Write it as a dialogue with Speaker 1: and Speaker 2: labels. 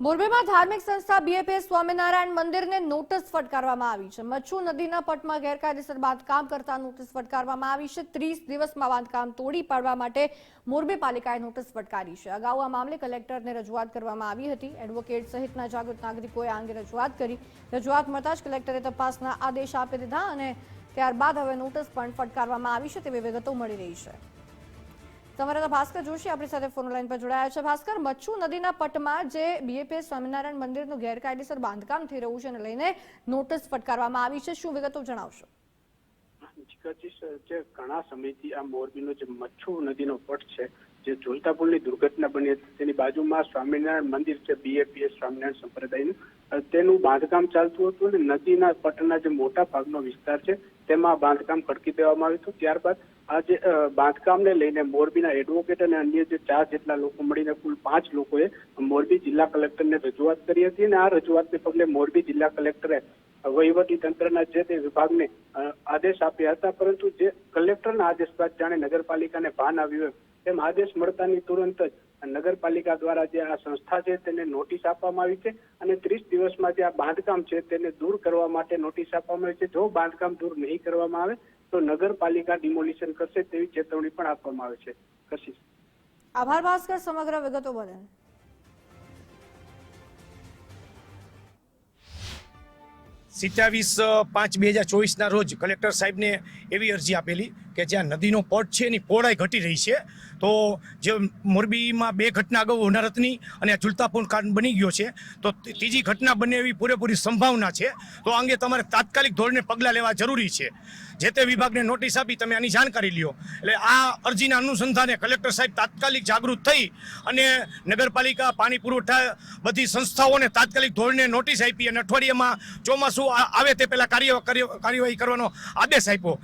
Speaker 1: મોરબીમાં ધાર્મિક સંસ્થા બીએપીએસ સ્વામિનારાયણ મંદિરને નોટિસ ફટકારવામાં આવી છે. મચ્છુ નદીના પટમાં ગેરકાયદેસર બાંધકામ કરતા નોટિસ ફટકારવામાં આવી છે. ત્રીસ દિવસમાં બાંધકામ તોડી પાડવા માટે મોરબી પાલિકાએ નોટિસ ફટકારી છે. અગાઉ આ મામલે કલેક્ટરને રજૂઆત કરવામાં આવી હતી. એડવોકેટ સહિતના જાગૃત નાગરિકોએ આ અંગે રજૂઆત કરી. રજૂઆત મળતા જ કલેક્ટરે તપાસના આદેશ આપી દીધા અને ત્યારબાદ હવે નોટિસ પણ ફટકારવામાં આવી છે તેવી વિગતો મળી રહી છે. તમારા ભાસ્કર જોશી આપણી સાથે ફોન લાઈન પર જોડાયા છે. ભાસ્કર, મચ્છુ નદીના પટમાં જે બીએપીએસ સ્વામિનારાયણ મંદિરનું ગેરકાયદેસર બાંધકામ થઈ રહ્યું છે એને લઈને નોટિસ ફટકારવામાં આવી છે. શું વિગતો જણાવશો?
Speaker 2: જે ઘણા સમયથી આ મોરબીનો જે મચ્છુ નદીનો પટ છે, જે ઝુલતા પુલની દુર્ઘટના બની હતી, તેની બાજુમાં સ્વામિનારાયણ મંદિર છે બીએપીએસ સ્વામિનારાયણ સંપ્રદાયનું. તેનું બાંધકામ ચાલતું હતું અને નદીના પટના જે મોટા ભાગનો વિસ્તાર છે તેમાં બાંધકામ ખડકી દેવામાં આવ્યું હતું. ત્યારબાદ આ જે બાંધકામને લઈને મોરબીના એડવોકેટ અને અન્ય જે ચાર જેટલા લોકો મળીને કુલ પાંચ લોકોએ મોરબી જિલ્લા કલેક્ટરને રજૂઆત કરી હતી અને આ રજૂઆતને પગલે મોરબી જિલ્લા કલેક્ટરે વહીવટી તંત્રના જે તે વિભાગને આદેશ આપ્યા હતા, પરંતુ જે કલેક્ટરના આદેશ બાદ જાણે નગરપાલિકાને ભાન આવ્યું તેમ આદેશ મળતાની તુરંત જ નગરપાલિકા દ્વારા જે આ સંસ્થા છે તેને નોટિસ આપવામાં આવી છે અને ત્રીસ દિવસમાં જે આ બાંધકામ છે તેને દૂર કરવા માટે નોટિસ આપવામાં આવી છે. જો બાંધકામ દૂર નહીં કરવામાં આવે, તો નગરપાલિકા ડિમોલિશન કરશે તેવી ચેતવણી પણ આપવામાં આવે છે. કશિશ.
Speaker 1: આભાર ભાસ્કર, સમગ્ર વિગતો બદલ.
Speaker 3: સિત્યાવીસ પાંચ બે હજાર ચોવીસના રોજ કલેક્ટર સાહેબને એવી અરજી આપેલી કે જ્યાં નદીનો પટ છે એની પહોળાઈ ઘટી રહી છે, તો જે મોરબીમાં બે ઘટના અગાઉ હોનારતની અને ઝુલતાપૂર્ણ કાંડ બની ગયો છે, તો ત્રીજી ઘટના બને એવી પૂરેપૂરી સંભાવના છે. તો આ અંગે તમારે તાત્કાલિક ધોરણે પગલાં લેવા જરૂરી છે. જે તે વિભાગને નોટિસ આપી તમે આની જાણકારી લ્યો. એટલે આ અરજીના અનુસંધાને કલેક્ટર સાહેબ તાત્કાલિક જાગૃત થઈ અને નગરપાલિકા, પાણી પુરવઠા બધી સંસ્થાઓને તાત્કાલિક ધોરણે નોટિસ આપી અને અઠવાડિયામાં ચોમાસું આવે તે પહેલા કાર્ય કાર્ય- કાર્યવાહી કરવાનો આદેશ આપ્યો.